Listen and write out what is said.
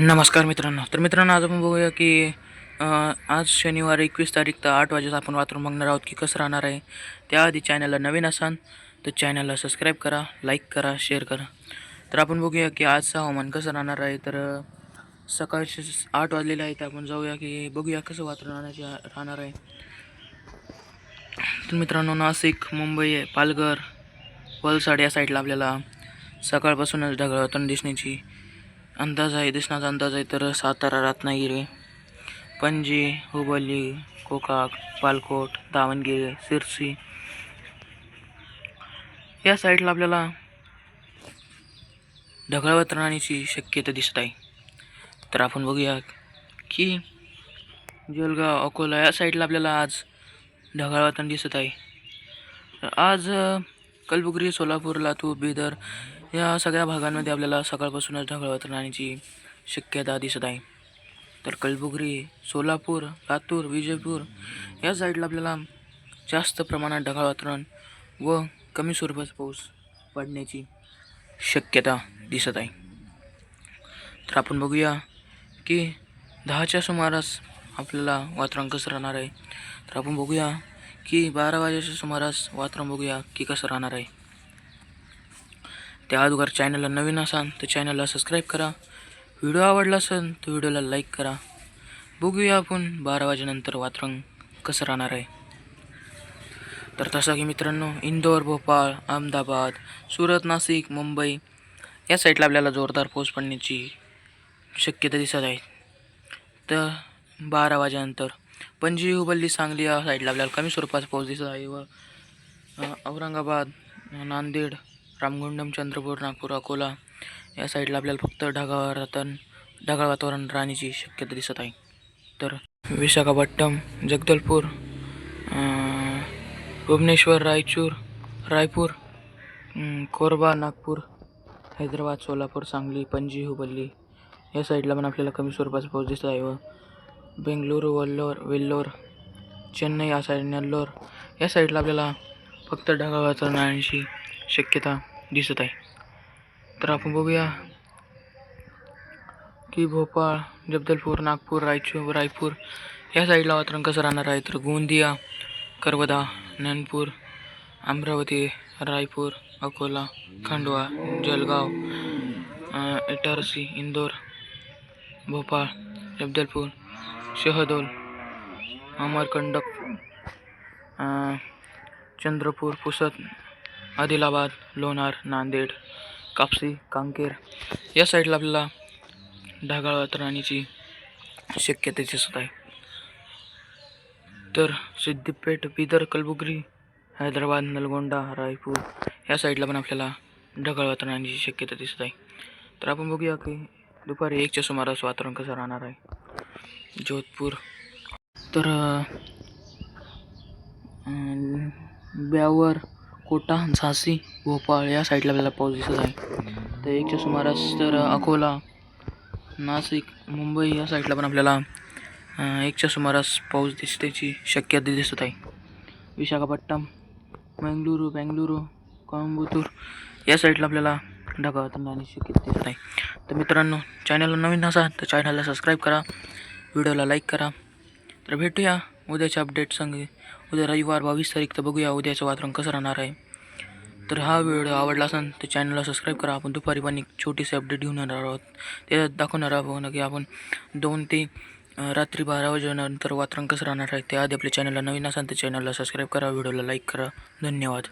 नमस्कार मित्रांनो. तर मित्रांनो आज आपण बघूया की आज शनिवार एकवीस तारीख तर आठ वाजेचा आपण वाचून बघणार आहोत की कसं राहणार आहे. त्याआधी चॅनलला नवीन असाल तर चॅनलला सबस्क्राईब करा लाईक करा शेअर करा. तर आपण बघूया की आजचं हवामान कसं राहणार आहे. तर सकाळचे आठ वाजलेले आहे तर आपण जाऊया की बघूया कसं वातावरण राहण्याचे राहणार आहे. तर मित्रांनो नाशिक मुंबई पालघर वलसाड या साईडला आपल्याला सकाळपासूनच ढगाळ वातावरण दिसण्याची अंदाज आहे दिसण्याचा अंदाज आहे तर सातारा रत्नागिरी पणजी हुबली कोकाक पालकोट दावणगिरी सिरसी या साईडला आपल्याला ढगाळ वातावरणाची शक्यता दिसत आहे. तर आपण बघूया की जलगाव अकोला या साईडला आपल्याला आज ढगाळ वातावरण दिसत आहे. आज कलबुगरी सोलापूर लातूर बिदर या सगळ्या भागांमध्ये आपल्याला सकाळपासूनच ढगाळ वातावरणाची शक्यता दिसत आहे. तर कलबुगरी सोलापूर लातूर विजयपूर या साईडला आपल्याला जास्त प्रमाणात ढगाळ वातावरण व कमी स्वरूपाचा पाऊस पडण्याची शक्यता दिसत आहे. तर आपण बघूया की दहाच्या सुमारास आपल्याला वातावरण कसं राहणार आहे. तर आपण बघूया की बारा वाजेच्या सुमारास वातावरण बघूया की कसं राहणार आहे. त्या अगोदर चॅनलला नवीन असाल तर चॅनलला सबस्क्राईब करा. व्हिडिओ आवडला असेल तर व्हिडिओला लाईक करा. बघूया आपण बारा वाजेनंतर वातावरण कसं राहणार आहे. तर तसं की मित्रांनो इंदोर भोपाळ अहमदाबाद सुरत नाशिक मुंबई या साईडला आपल्याला जोरदार पाऊस पडण्याची शक्यता दिसत आहे. तर बारा वाजेनंतर पणजी हुबल्ली सांगली या साईडला आपल्याला कमी स्वरूपाचा पाऊस दिसत आहे व औरंगाबाद नांदेड रामगुंडम चंद्रपूर नागपूर अकोला या साईडला आपल्याला फक्त ढगाळ वातावरण ढगाळ वातावरण राहण्याची शक्यता दिसत आहे. तर विशाखापट्टम जगदलपूर भुवनेश्वर रायचूर रायपूर कोरबा नागपूर हैदराबाद सोलापूर सांगली पणजी हुबल्ली या साईडला पण आपल्याला कमी स्वरूपाचा पाऊस दिसत आहे व बेंगलुरू वल्लोर वेल्लोर चेन्नई या साईड नेल्लोर या साईडला आपल्याला फक्त ढगाळ वातावरण राहण्याची शक्यता दिसत आहे. तर आपण बघूया की भोपाळ जगदलपूर नागपूर रायचूर रायपूर या साईडला वातावरण कसं राहणार आहे? तर गोंदिया करवदा नानपूर अमरावती रायपूर अकोला खंडवा जलगाव इटारसी इंदोर भोपाळ जगदलपूर शहदोल अमरकंडक चंद्रपूर पुसद आदिलाबाद लोणार नांदेड कापसी कांकेर या साईडला आपल्याला ढगाळ राहण्याची शक्यता दिसत आहे. तर सिद्धिपेठ बिदर कलबुगरी हैदराबाद नलगोंडा रायपूर या साईडला पण आपल्याला ढगाळ वातावरणाची शक्यता दिसत आहे. तर आपण बघूया की दुपारी एकच्या सुमारास वातावरण कसं राहणार आहे. जोधपूर. तर ब्यावर कोटा झासी भोपाळ या साईडला आपल्याला पाऊस दिसत आहे. तर एकच्या सुमारास तर अकोला नाशिक मुंबई या साईडला पण आपल्याला एकच्या सुमारास पाऊस दिसण्याची शक्यता दिसत आहे. विशाखापट्टणम मंगळुरू बेंगलुरू कोयंबतूर या साईडला आपल्याला ढगाळ वातावरणाची शक्यता दिसत आहे. तर मित्रांनो चॅनलला नवीन असा तर चॅनलला सबस्क्राईब करा व्हिडिओला लाईक करा. तर भेटूया उद्याच्या अपडेट संगे. उद्या रविवार बावीस तारीख तर बघूया उद्याचं वातावरण कसं राहणार आहे. तर हा व्हिडिओ आवडला असेल तर चॅनलला सबस्क्राईब करा. आपण दुपारी पण एक छोटीशी अपडेट घेऊन येणार आहोत. ते दाखवणार आहोत की आपण दोन ते रात्री बारा वाजेनंतर वातावरण कसं राहणार आहे. त्याआधी आपल्या चॅनलला नवीन असाल तर चॅनलला सबस्क्राईब करा. व्हिडिओला लाईक करा. धन्यवाद.